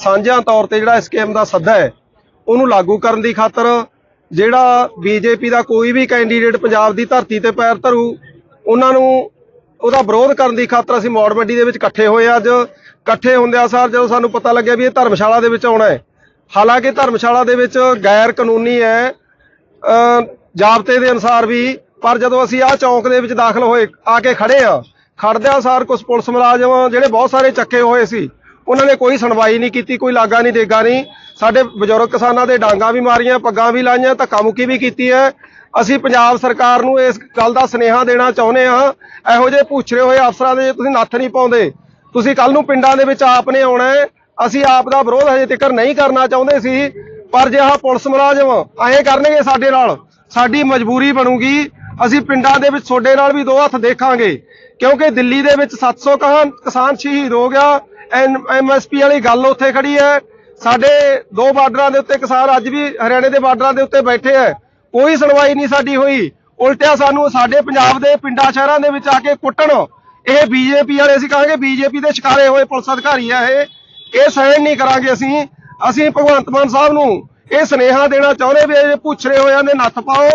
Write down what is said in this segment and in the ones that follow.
ਸਾਂਝਿਆਂ ਤੌਰ ਤੇ ਜਿਹੜਾ ਇਸ ਸਕੀਮ ਦਾ ਸੱਦਾ ਹੈ, ਉਹਨੂੰ ਲਾਗੂ ਕਰਨ ਦੀ ਖਾਤਰ ਜਿਹੜਾ ਬੀਜੇਪੀ ਦਾ ਕੋਈ ਵੀ ਕੈਂਡੀਡੇਟ ਪੰਜਾਬ ਦੀ ਧਰਤੀ ਤੇ ਪੈਰ ਧਰੂ, ਉਹਨਾਂ ਨੂੰ ਉਹਦਾ ਵਿਰੋਧ ਕਰਨ ਦੀ ਖਾਤਰ ਅਸੀਂ ਮੌੜ ਮੰਡੀ ਦੇ ਵਿੱਚ ਇਕੱਠੇ ਹੋਏ ਹਾਂ ਅੱਜ। ਇਕੱਠੇ ਹੁੰਦਿਆਂ ਸਾਰ ਜਦੋਂ ਸਾਨੂੰ ਪਤਾ ਲੱਗਿਆ ਵੀ ਇਹ ਧਰਮਸ਼ਾਲਾ ਦੇ ਵਿੱਚ ਆਉਣਾ ਹੈ। ਹਾਲਾਂਕਿ ਧਰਮਸ਼ਾਲਾ ਦੇ ਵਿੱਚ ਗੈਰ ਕਾਨੂੰਨੀ ਹੈ ਜਾਬਤੇ ਦੇ ਅਨੁਸਾਰ ਵੀ, ਪਰ ਜਦੋਂ ਅਸੀਂ ਆਹ ਚੌਂਕ ਦੇ ਵਿੱਚ ਦਾਖਲ ਹੋਏ, ਆ ਕੇ ਖੜੇ ਆ ਖੜਦਿਆਂ ਸਾਰ ਕੁਝ ਪੁਲਿਸ ਮੁਲਾਜ਼ਮ ਜਿਹੜੇ ਬਹੁਤ ਸਾਰੇ ਚੱਕੇ ਹੋਏ ਸੀ ਉਹਨਾਂ ਨੇ ਕੋਈ ਸੁਣਵਾਈ ਨਹੀਂ ਕੀਤੀ, ਕੋਈ ਲਾਗਾ ਨਹੀਂ, ਦੇਗਾ ਨਹੀਂ। ਸਾਡੇ ਬਜ਼ੁਰਗ ਕਿਸਾਨਾਂ ਦੇ ਡਾਂਗਾ ਵੀ ਮਾਰੀਆਂ, ਪੱਗਾਂ ਵੀ ਲਾਈਆਂ ਧੱਕਾ ਮੁੱਕੀ ਵੀ ਕੀਤੀ ਹੈ। ਅਸੀਂ ਪੰਜਾਬ ਸਰਕਾਰ ਨੂੰ ਇਸ ਗੱਲ ਦਾ ਸੁਨੇਹਾ ਦੇਣਾ ਚਾਹੁੰਦੇ ਹਾਂ। ਇਹੋ ਜਿਹੇ ਪੂਛਰੇ ਹੋਏ ਅਫਸਰਾਂ ਦੇ ਜੇ ਤੁਸੀਂ ਨੱਥ ਨਹੀਂ ਪਾਉਂਦੇ। ਤੁਸੀਂ ਕੱਲ ਨੂੰ ਪਿੰਡਾਂ ਦੇ ਵਿੱਚ ਆਪ ਨੇ ਆਉਣਾ ਹੈ। ਅਸੀਂ ਆਪ ਦਾ ਵਿਰੋਧ ਹਜੇ ਤੱਕ ਨਹੀਂ ਕਰਨਾ ਚਾਹੁੰਦੇ ਸੀ, ਪਰ ਜੇ ਆਹ ਪੁਲਿਸ ਮੁਲਾਜ਼ਮ ਐਂ ਕਰਨਗੇ ਸਾਡੇ ਨਾਲ, ਸਾਡੀ ਮਜਬੂਰੀ ਬਣੂਗੀ। ਅਸੀਂ ਪਿੰਡਾਂ ਦੇ ਵਿੱਚ ਤੁਹਾਡੇ ਨਾਲ ਵੀ ਦੋ ਹੱਥ ਦੇਖਾਂਗੇ, ਕਿਉਂਕਿ ਦਿੱਲੀ ਦੇ ਵਿੱਚ 700 ਕਹਾਨ ਕਿਸਾਨ ਸ਼ਹੀਦ ਹੋ ਗਿਆ। ਐਮਐਸਪੀ ਵਾਲੀ ਗੱਲ ਉੱਥੇ ਖੜੀ ਹੈ। ਸਾਡੇ ਦੋ ਬਾਰਡਰਾਂ ਦੇ ਉੱਤੇ ਕਿਸਾਨ ਅੱਜ ਵੀ ਹਰਿਆਣੇ ਦੇ ਬਾਰਡਰਾਂ ਦੇ ਉੱਤੇ ਬੈਠੇ ਹੈ। ਕੋਈ ਸੁਣਵਾਈ ਨਹੀਂ ਸਾਡੀ ਹੋਈ। ਉਲਟਿਆ ਸਾਨੂੰ ਸਾਡੇ ਪੰਜਾਬ ਦੇ ਪਿੰਡਾਂ, ਸ਼ਹਿਰਾਂ ਦੇ ਵਿੱਚ ਆ ਕੇ ਕੁੱਟਣ। ਇਹ ਬੀਜੇਪੀ ਵਾਲੇ ਅਸੀਂ ਕਹਾਂਗੇ ਬੀਜੇਪੀ ਦੇ ਸ਼ਿਕਾਰੇ ਹੋਏ ਪੁਲਿਸ ਅਧਿਕਾਰੀ ਆ ਇਹ। ਇਹ ਸਹਿਣ ਨਹੀਂ ਕਰਾਂਗੇ ਅਸੀਂ। ਅਸੀਂ ਭਗਵੰਤ ਮਾਨ ਸਾਹਿਬ ਨੂੰ ਇਹ ਸੁਨੇਹਾ ਦੇਣਾ ਚਾਹੁੰਦੇ ਵੀ ਇਹ ਪੁੱਛਰੇ ਹੋਇਆਂ ਦੇ ਨੱਥ ਪਾਓ।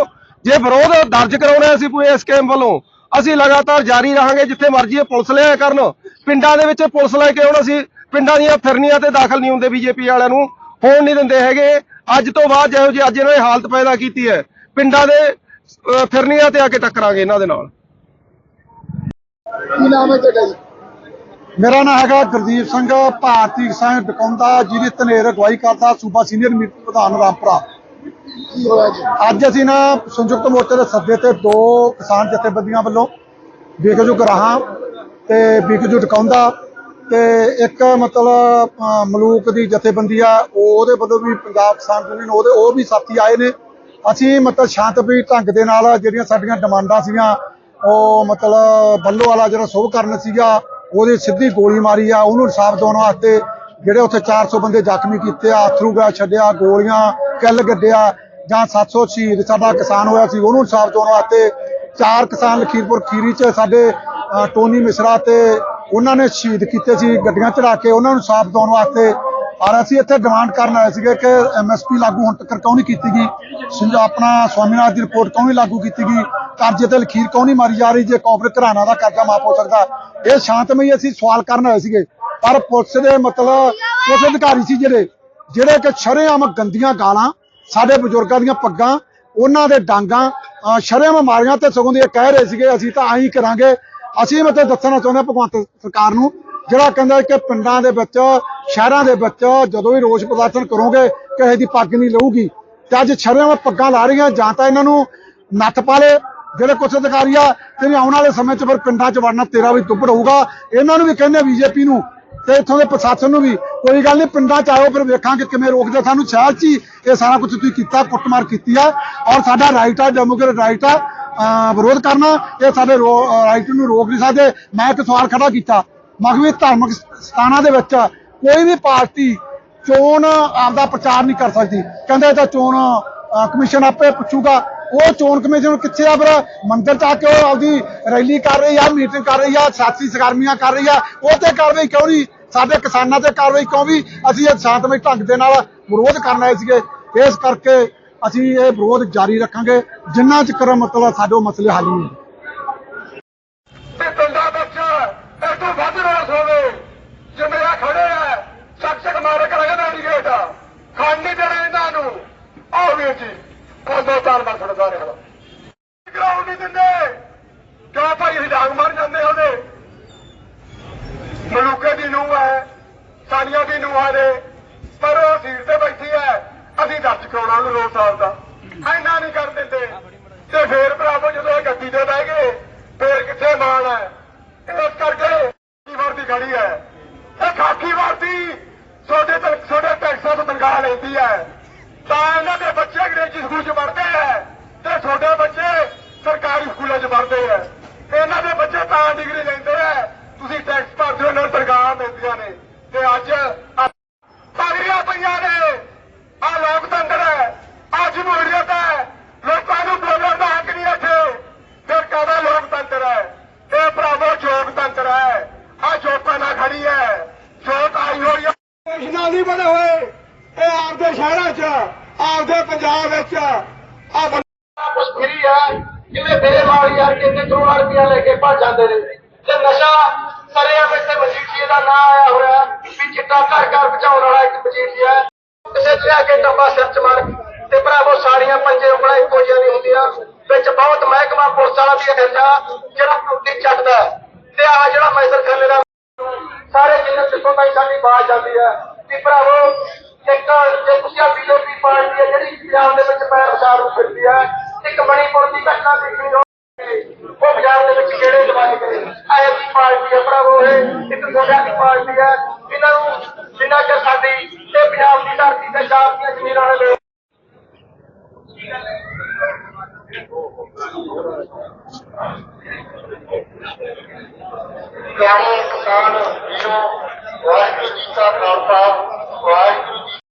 ਜੇ ਵਿਰੋਧ ਦਰਜ ਕਰਾਉਣਾ ਅਸੀਂ ਪੂਰੇ ਇਸ ਸਕੀਮ ਵੱਲੋਂ, ਅਸੀਂ ਲਗਾਤਾਰ ਜਾਰੀ ਰਹਾਂਗੇ ਜਿੱਥੇ ਮਰਜ਼ੀ ਇਹ ਪੁਲਿਸ ਲਿਆ ਕਰਨ। ਪਿੰਡਾਂ ਦੇ ਵਿੱਚ ਪੁਲਿਸ ਲੈ ਕੇ ਹੁਣ ਅਸੀਂ ਪਿੰਡਾਂ ਦੀਆਂ ਫਿਰਨੀਆਂ ਤੇ ਦਾਖਲ ਨਹੀਂ ਹੁੰਦੇ ਬੀਜੇਪੀ ਵਾਲਿਆਂ ਨੂੰ। ਹੋਣ ਨਹੀਂ ਦਿੰਦੇ ਹੈਗੇ। ਅੱਜ ਤੋਂ ਬਾਅਦ ਜਿਹੋ ਜਿਹੀ ਅੱਜ ਇਹਨਾਂ ਨੇ ਹਾਲਤ ਪੈਦਾ ਕੀਤੀ ਹੈ। ਪਿੰਡਾਂ ਦੇ ਫਿਰਨੀਆਂ ਤੇ ਆ ਕੇ ਟੱਕਰਾਂਗੇ ਇਹਨਾਂ ਦੇ ਨਾਲ। ਕੀ ਨਾਮ ਹੈ ਤੁਹਾਡਾ ਜੀ? ਮੇਰਾ ਨਾਮ ਹੈਗਾ ਗੁਰਦੀਪ ਸਿੰਘ ਭਾਰਤੀ ਕਿਸਾਨ ਡਕੌਂਦਾ ਜਿਹਦੀ ਧਨੇਰ ਅਗਵਾਈ ਕਰਦਾ ਸੂਬਾ ਸੀਨੀਅਰ ਮੀਟਿੰਗ ਪ੍ਰਧਾਨ ਰਾਮਪੁਰਾ। ਕੀ ਹੋਇਆ ਜੀ? ਅੱਜ ਅਸੀਂ ਨਾ ਸੰਯੁਕਤ ਮੋਰਚੇ ਦੇ ਸੱਦੇ ਤੇ ਦੋ ਕਿਸਾਨ ਜਥੇਬੰਦੀਆਂ ਵੱਲੋਂ ਬੇਗਜੂ ਗਰਾਹਾਂ ਤੇ ਬੇਗਜੂ ਡਕੌਂਦਾ ਤੇ ਇੱਕ ਮਤਲਬ ਮਲੂਕ ਦੀ ਜਥੇਬੰਦੀ ਆ ਉਹ ਉਹਦੇ ਵੱਲੋਂ ਵੀ ਪੰਜਾਬ ਕਿਸਾਨ ਯੂਨੀਅਨ, ਉਹਦੇ ਉਹ ਵੀ ਸਾਥੀ ਆਏ ਨੇ। ਅਸੀਂ ਮਤਲਬ ਸ਼ਾਂਤਮਈ ਢੰਗ ਦੇ ਨਾਲ ਜਿਹੜੀਆਂ ਸਾਡੀਆਂ ਡਿਮਾਂਡਾਂ ਸੀਗੀਆਂ, ਉਹ ਮਤਲਬ ਬੱਲੋ ਵਾਲਾ ਜਿਹੜਾ ਸ਼ੁਭ ਕਰਨ ਸੀਗਾ, ਉਹਦੀ ਸਿੱਧੀ ਗੋਲੀ ਮਾਰੀ ਆ, ਉਹਨੂੰ ਇਨਸਾਫ ਦਿਵਾਉਣ ਵਾਸਤੇ ਜਿਹੜੇ ਉੱਥੇ 400 ਬੰਦੇ ਜ਼ਖਮੀ ਕੀਤੇ ਆ ਅਥਰੂਗਾ ਛੱਡਿਆ, ਗੋਲੀਆਂ, ਕਿੱਲ ਗੱਡਿਆ, ਜਾਂ 700 ਸ਼ਹੀਦ ਸਾਡਾ ਕਿਸਾਨ ਹੋਇਆ ਸੀ, ਉਹਨੂੰ ਇਨਸਾਫ ਦਿਵਾਉਣ ਵਾਸਤੇ ਚਾਰ ਕਿਸਾਨ ਲਖੀਰਪੁਰ ਖੀਰੀ ਚ ਸਾਡੇ ਟੋਨੀ ਮਿਸ਼ਰਾ ਤੇ ਉਹਨਾਂ ਨੇ ਸ਼ਹੀਦ ਕੀਤੇ ਸੀ, ਗੱਡੀਆਂ ਚੜਾ ਕੇ ਉਹਨਾਂ ਨੂੰ ਸਾਫ਼ ਦਿਵਾਉਣ ਵਾਸਤੇ ਔਰ ਅਸੀਂ ਇੱਥੇ ਡਿਮਾਂਡ ਕਰਨ ਆਏ ਸੀਗੇ ਕਿ ਐਮਐਸਪੀ ਲਾਗੂ ਹੁਣ ਤੱਕ ਕਿਉਂ ਨਹੀਂ ਕੀਤੀ ਗਈ। ਆਪਣਾ ਸਵਾਮੀਨਾਥ ਦੀ ਰਿਪੋਰਟ ਕਿਉਂ ਨਹੀਂ ਲਾਗੂ ਕੀਤੀ ਗਈ? ਕਰਜ਼ੇ ਤੇ ਲਖੀਰ ਕਿਉਂ ਨਹੀਂ ਮਾਰੀ ਜਾ ਰਹੀ ਜੇ ਕਾਰਪੋਰੇਟ ਘਰਾਣਾ ਦਾ ਕਰਜ਼ਾ ਮਾਫ ਹੋ ਸਕਦਾ? ਇਹ ਸ਼ਾਂਤਮਈ ਅਸੀਂ ਸਵਾਲ ਕਰਨ ਆਏ ਸੀਗੇ। ਪਰ ਪੁਲਿਸ ਦੇ ਮਤਲਬ ਪੁਲਿਸ ਅਧਿਕਾਰੀ ਸੀ ਜਿਹੜੇ ਜਿਹੜੇ ਕਿ ਸ਼ਰੇਆਮ ਗੰਦੀਆਂ ਗਾਲਾਂ, ਸਾਡੇ ਬਜ਼ੁਰਗਾਂ ਦੀਆਂ ਪੱਗਾਂ, ਉਹਨਾਂ ਦੇ ਡਾਂਗਾਂ ਸ਼ਰੇਆਮ ਮਾਰੀਆਂ ਤੇ ਸਗੋਂ ਦੀ ਇਹ ਕਹਿ ਰਹੇ ਸੀਗੇ, ਅਸੀਂ ਤਾਂ ਐਂ ਕਰਾਂਗੇ ਅਸੀਂ ਮਤਲਬ ਦੱਸਣਾ ਚਾਹੁੰਦੇ ਹਾਂ ਭਗਵੰਤ ਸਰਕਾਰ ਨੂੰ, ਜਿਹੜਾ ਕਹਿੰਦਾ ਕਿ ਪਿੰਡਾਂ ਦੇ ਵਿੱਚ, ਸ਼ਹਿਰਾਂ ਦੇ ਵਿੱਚ ਜਦੋਂ ਵੀ ਰੋਸ ਪ੍ਰਦਰਸ਼ਨ ਕਰੋਗੇ, ਕਿਸੇ ਦੀ ਪੱਗ ਨਹੀਂ ਲਊਗੀ। ਤੇ ਅੱਜ ਸ਼ਰੇਆਮ ਪੱਗਾਂ ਲਾ ਰਹੀਆਂ, ਜਾਂ ਤਾਂ ਇਹਨਾਂ ਨੂੰ ਨੱਥ ਪਾ ਲੇ ਜਿਹੜੇ ਕੁਛ ਅਧਿਕਾਰੀ ਆ, ਤੇ ਵੀ ਆਉਣ ਵਾਲੇ ਸਮੇਂ 'ਚ ਫਿਰ ਪਿੰਡਾਂ 'ਚ ਵੜਨਾ ਤੇਰਾ ਵੀ ਦੁੱਬੜ ਹੋਊਗਾ। ਇਹਨਾਂ ਨੂੰ ਵੀ ਕਹਿੰਦੇ ਬੀਜੇਪੀ ਨੂੰ, ਤੇ ਇੱਥੋਂ ਦੇ ਪ੍ਰਸ਼ਾਸਨ ਨੂੰ ਵੀ। ਕੋਈ ਗੱਲ ਨਹੀਂ, ਪਿੰਡਾਂ 'ਚ ਆਇਓ, ਫਿਰ ਵੇਖਾਂਗੇ ਕਿਵੇਂ ਰੋਕਦੇ ਸਾਨੂੰ। ਸ਼ਹਿਰ 'ਚ ਹੀ ਇਹ ਸਾਰਾ ਕੁਝ ਤੁਸੀਂ ਕੀਤਾ, ਕੁੱਟਮਾਰ ਕੀਤੀ ਆ। ਔਰ ਸਾਡਾ ਰਾਈਟ ਆ ਡੈਮੋਕ੍ਰੇਟ ਰਾਈਟ ਆ। ਵਿਰੋਧ ਕਰਨਾ, ਇਹ ਸਾਡੇ ਰਾਈਟ ਨੂੰ ਰੋਕ ਨਹੀਂ ਸਕਦੇ। ਮੈਂ ਇੱਕ ਸਵਾਲ ਖੜਾ ਕੀਤਾ। ਮਖਵੀ ਧਾਰਮਿਕ ਸਥਾਨਾਂ ਦੇ ਵਿੱਚ ਕੋਈ ਵੀ ਪਾਰਟੀ ਚੋਣ ਆਪਦਾ ਪ੍ਰਚਾਰ ਨਹੀਂ ਕਰ ਸਕਦੀ। ਕਹਿੰਦੇ ਤਾਂ ਚੋਣ ਕਮਿਸ਼ਨ ਆਪੇ ਪੁੱਛੂਗਾ। ਉਹ ਚੋਣ ਕਮਿਸ਼ਨ ਕਿੱਥੇ ਆ ਫਿਰ? ਮੰਦਰ ਚ ਆ ਕੇ ਉਹ ਆਪਦੀ ਰੈਲੀ ਕਰ ਰਹੀ ਆ, ਮੀਟਿੰਗ ਕਰ ਰਹੀ ਆ ਸਿਆਸੀ ਸਰਗਰਮੀਆਂ ਕਰ ਰਹੀ ਆ। ਉਹ ਤੇ ਕਾਰਵਾਈ ਕਿਉਂ ਨਹੀਂ? ਸਾਡੇ ਕਿਸਾਨਾਂ ਤੇ ਕਾਰਵਾਈ ਕਿਉਂ ਵੀ ਅਸੀਂ ਇਹ ਸ਼ਾਂਤਮਈ ਢੰਗ ਦੇ ਨਾਲ ਵਿਰੋਧ ਕਰਨ ਆਏ ਸੀਗੇ। ਇਸ ਕਰਕੇ ਅਸੀਂ ਇਹ ਵਿਰੋਧ ਜਾਰੀ ਰੱਖਾਂਗੇ, ਜਿੰਨਾ ਚਿਰ ਮਤਲਬ ਸਾਡੇ ਮਸਲੇ ਹੱਲ ਨਹੀਂ ਹੁੰਦੇ ਪਿੰਡਾਂ ਵਿੱਚ ਇਹ ਤੋਂ ਵੱਧ ਰੋਸ ਹੋਵੇ ਜਿਵੇਂ ਖੜੇ ਆ, ਚੱਕ ਚੱਕ ਮਾਰੇ ਕਰਾਂਗੇ ਦੇਣਾ ਇਹਨਾਂ ਨੂੰ। ਆਓ ਵੀਰ ਜੀ ਉਹ ਦੋ ਚਾਰ ਵਾਰ ਸਾਰੇ ਹਲਾ ਗਰਾਊਂਡ ਨਹੀਂ ਦਿੰਦੇ ਕਿਉਂ ਭਾਈ ਅਸੀਂ ਡਾਂਗ ਮਾਰ ਜਾਂਦੇ ਉਹਦੇ ਮਲੂਕੇ ਦੀ ਨੂੰਹ ਹੈ ਸਾਨੀਆਂ ਦੀ ਨੂੰਹਾਂ ਦੇ ਪਰ ਉਹ ਸੀਟ ਤੇ ਬੈਠੀ ਹੈ ਅਸੀਂ ਦਰਜ ਕਰਾਉਣਾ ਸਾਹਿਬ ਦਾ। ਐਨਾ ਨਹੀਂ ਕਰ ਦਿੰਦੇ। ਤੇ ਫੇਰ ਭਰਾਵੋ, ਜਦੋਂ ਇਹ ਗੱਡੀ ਤੇ ਬਹਿ ਗਏ, ਫੇਰ ਕਿੱਥੇ ਮਾਣ ਹੈ? ਇਸ ਕਰਕੇ ਵਰਦੀ ਖੜੀ ਹੈ। ਇਹ ਖਾਕੀ ਵਰਦੀ ਛੋਟੇ ਤੇ ਛੋਟੇ ਟੈਕਸਾਂ ਤੋਂ ਤਨਖਾਹ ਲੈਂਦੀ ਹੈ। ਤਾਂ ਇਹਨਾਂ ਦੇ ਬੱਚੇ ਅੰਗਰੇਜ਼ੀ ਸਕੂਲ 'ਚ ਪੜ੍ਹਦੇ ਹੈ ਤੇ ਛੋਟੇ ਬੱਚੇ ਸਰਕਾਰੀ ਸਕੂਲਾਂ 'ਚ ਪੜ੍ਹਦੇ ਹੈ। ਇਹਨਾਂ ਦੇ ਬੱਚੇ ਤਾਂ ਡਿਗਰੀ ਲੈਂਦੇ ਹੈ। ਤੁਸੀਂ ਟੈਕਸ ਭਰਦੇ ਹੋ, ਇਹਨਾਂ ਨੂੰ ਤਨਖਾਹਾਂ ਮਿਲਦੀਆਂ ਨੇ। ਤੇ ਅੱਜ ਆ ਪਗੜੀਆਂ ਪਈਆਂ ਨੇ ਆ ਲੋਕਤੰਤਰ ਹੈ ਆ ਜਮਹੂਰੀਅਤ ਹੈ ਲੋਕਾਂ ਨੂੰ ਬੋਲਣ ਦਾ ਹੱਕ ਨਹੀਂ ਇੱਥੇ ਫਿਰ ਕਾਹਦਾ ਲੋਕਤੰਤਰ ਹੈ ਇਹ ਭਰਾਵੋ ਲੋਕਤੰਤਰ ਹੈ ਆ ਜੋਤਾਂ ਨਾਲ ਖੜੀ ਹੈ ਜੋਤ ਆਈ ਹੋਈ ਹੈ ਨਾਲ ਨਹੀਂ ਬਣੇ ਇਹ ਆਪਦੇ ਸ਼ਹਿਰਾਂ 'ਚ ਆਪਦੇ ਪੰਜਾਬ ਵਿੱਚ ਆ ਕੁਛ ਫਰੀ ਹੈ ਜਿਵੇਂ ਬੇਮਾਰੀ ਆ ਕਿੰਨੇ ਕਰੋੜ ਰੁਪਇਆ ਲੈ ਕੇ ਭੱਜ ਜਾਂਦੇ ਨੇ। ਤੇ ਨਸ਼ਾ ਸਰਿਆ ਵਿੱਚ ਤੇ ਮਜੀਠੀਏ ਦਾ ਨਾਂ ਆਇਆ ਹੋਇਆ ਵੀ ਚਿੱਟਾ ਘਰ ਘਰ ਪਹੁੰਚਾਉਣ ਵਾਲਾ ਇੱਕ ਮਜੀਠੀਆ ਕਿਸੇ ਤੇ ਕੇ ਟੰਬਾ ਸਿਰ ਚ ਮਾਰ। ਤੇ ਭਰਾਵੋ, ਸਾਰੀਆਂ ਪੰਜੇ ਉਂਗਲਾਂ ਇੱਕੋ ਜਿਹੀਆਂ ਨਹੀਂ ਹੁੰਦੀਆਂ। ਵਿੱਚ ਬਹੁਤ ਮਹਿਕਮਾ ਪੁਲਿਸ ਵਾਲਾ ਵੀ ਅਜੰਡਾ ਜਿਹੜਾ ਕੁੱਤੀ ਚੱਟਦਾ ਹੈ। ਤੇ ਆਹ ਜਿਹੜਾ ਮੈਸਰ ਖਾਨੇ ਦਾ ਸਾਰੇ ਜਿੰਨੇ ਪਿੱਛੋਂ ਤਾਈ ਸਾਡੀ ਬਾਤ ਜਾਂਦੀ ਹੈ। ਕਿ ਭਰਾਵੋ, ਇੱਕ ਜੇ ਤੁਸੀਂ ਆ ਬੀਜੇਪੀ ਪਾਰਟੀ ਹੈ ਜਿਹੜੀ ਪੰਜਾਬ ਦੇ ਵਿੱਚ ਪੈਰ ਵਿਚਾਰ ਨੂੰ ਫਿਰਦੀ ਹੈ ਇੱਕ ਮਣੀਪੁਰ ਦੀ ਘਟਨਾ ਦੇਖੀ ਜੋ ਉਹ ਪੰਜਾਬ ਦੇ ਵਿੱਚ ਕਿਹੜੇ ਲਵਾਏ ਗਏ ਐਸੀ ਪਾਰਟੀ ਹੈ ਭਰਾਵੋ ਇਹ ਇੱਕ ਗੋਡਿਆਂ ਦੀ ਪਾਰਟੀ ਹੈ ਇਹਨਾਂ ਨੂੰ ਜਿੰਨਾ ਚਿਰ ਸਾਡੀ ਤੇ ਪੰਜਾਬ ਦੀ ਧਰਤੀ ਤੇ ਜਾਤ ਦੀਆਂ ਜ਼ਮੀਨਾਂ ਨੇ ਲੋਕ ਪਿਆਰੇ ਕਿਸਾਨ ਵੀਰੋ, ਵਾਹਿਗੁਰੂ ਜੀ ਕਾ ਖਾਲਸਾ, ਵਾਹਿਗੁਰੂ